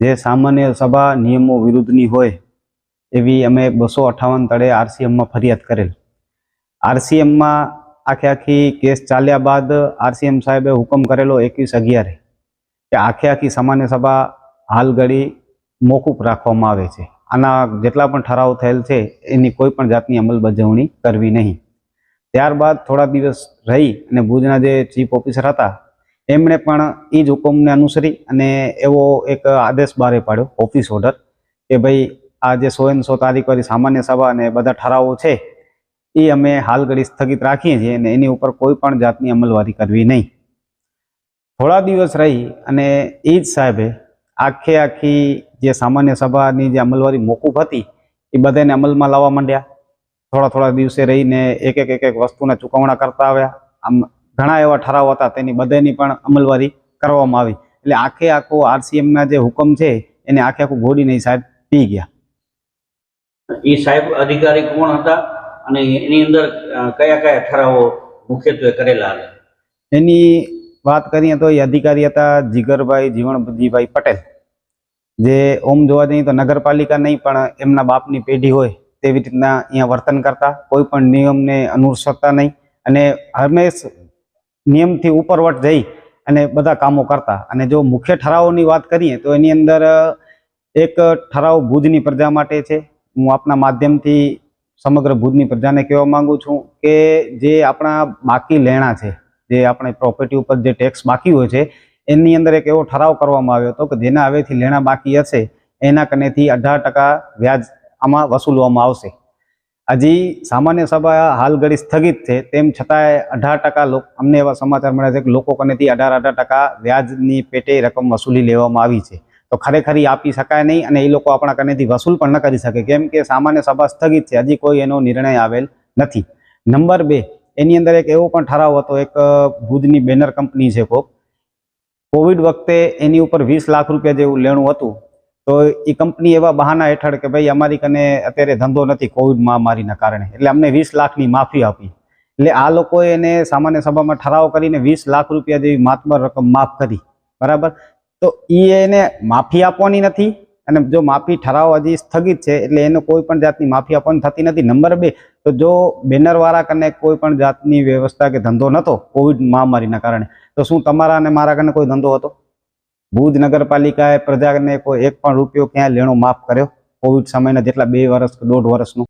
જે સામાન્ય સભા નિયમો વિરુદ્ધની હોય એવી અમે બસો અઠાવન તળે આરસીએમમાં ફરિયાદ કરેલ. આરસીએમમાં આખે આખી કેસ ચાલ્યા બાદ આરસીએમ સાહેબે હુકમ કરેલો એકવીસ અગિયારે કે આખે આખી સામાન્ય સભા હાલ ઘડી મોકૂફ રાખવામાં આવે છે. આના જેટલા પણ ઠરાવ થયેલ છે, એની કોઈ પણ જાતની અમલબજાવણી કરવી નહીં. ત્યારબાદ થોડા દિવસ રહી અને ભુજના જે ચીફ ઓફિસર હતા એમણે પણ એ જ હુકમને અનુસરી અને એવો એક આદેશ બહાર પાડ્યો ઓફિસ ઓર્ડર કે ભાઈ આ જે સો એન સો તારીખ વાળી સામાન્ય સભા અને બધા ઠરાવો છે એ અમે હાલ ઘડી સ્થગિત રાખીએ છીએ અને એની ઉપર કોઈ પણ જાતની અમલવારી કરવી નહીં. થોડા દિવસ રહી અને એ જ સાહેબે આખે આખી જે સામાન્ય સભાની જે અમલવારી મોકૂફ હતી એ બધાને અમલમાં લાવવા માંડ્યા. થોડા થોડા દિવસે રહીને એક એક એક એક વસ્તુના ચૂકવણા કરતા આવ્યા. આમ ઘણા એવા ઠરાવ હતા તેની બધાની પણ અમલવારી કરવામાં આવી. એટલે આખે આખો આરસીએમના જે હુકમ છે એને આખે આખું ઘોડીને ઈ સાહેબ પી ગયા. એ સાહેબ અધિકારી કોણ હતા અને એની અંદર કયા કયા ઠરાવો મુખ્યત્વે કરેલા હતા? એની વાત કરીએ તો એ અધિકારી હતા જીગરભાઈ જીવણજીભાઈ પટેલ. જે ઓમ જોવા જઈએ તો નગરપાલિકા નહીં પણ એમના બાપની પેઢી હોય તેવી રીતના અહીંયા વર્તન કરતા. કોઈ પણ નિયમને અનુસરતા નહીં. અને હંમેશ નિયમથી ઉપરવટ જઈ અને બધા કામો કરતા. અને જો મુખ્ય ઠરાવોની વાત કરીએ તો એની અંદર એક ઠરાવ ભુજની પ્રજા માટે છે. હું આપના માધ્યમથી સમગ્ર ભુજની પ્રજાને કહેવા માંગુ છું કે જે આપણા બાકી લેણા છે, જે આપણે પ્રોપર્ટી ઉપર જે ટેક્સ બાકી હોય છે, એની અંદર એક એવો ઠરાવ કરવામાં આવ્યો હતો કે જેના હવેથી લેણા બાકી હશે. એના કનેથી અઢાર વ્યાજ આમાં વસૂલવામાં આવશે. હજી સામાન્ય સભા હાલ ઘડી સ્થગિત છે. તેમ છતાંય અઢાર ટકા અમને એવા સમાચાર મળ્યા છે કે લોકો કનેથી અઢાર અઢાર ટકા વ્યાજની પેટે રકમ વસૂલી લેવામાં આવી છે. તો ખરેખર આપી શકાય નહીં અને એ લોકો આપણા કનેથી વસૂલ પણ ન કરી શકે. કેમ કે સામાન્ય સભા સ્થગિત છે. હજી કોઈ એનો નિર્ણય આવેલ નથી. નંબર બે, એની અંદર એક એવો પણ ઠરાવ હતો. એક ભુજની બેનર કંપની છે કોક. કોવિડ વખતે એની ઉપર વીસ લાખ રૂપિયા જેવું લેણું હતું. તો એ કંપની એવા બહાના હેઠળ કે ભાઈ અમારી કને અત્યારે ધંધો નથી કોવિડ મહામારીના કારણે. એટલે અમને વીસ લાખની માફી આપી. એટલે આ લોકોએ એને સામાન્ય સભામાં ઠરાવ કરીને વીસ લાખ રૂપિયા જેવી માતબર રકમ માફ કરી. બરાબર? તો એ એને માફી આપવાની નથી અને જો માફી ઠરાવ હજી સ્થગિત છે એટલે એનો કોઈ પણ જાતની માફી આપવાની થતી નથી. નંબર બે, તો જો બેનરવાળા કને કોઈ પણ જાતની વ્યવસ્થા કે ધંધો નહોતો કોવિડ મહામારીના કારણે, તો શું તમારા અને મારા કને કોઈ ધંધો હતો? ભુજ નગરપાલિકાએ પ્રજાને કોઈ એક પણ રૂપિયો ક્યાંય લેણો માફ કર્યો? કોવિડ સમયના જેટલા બે વર્ષ દોઢ વર્ષનો?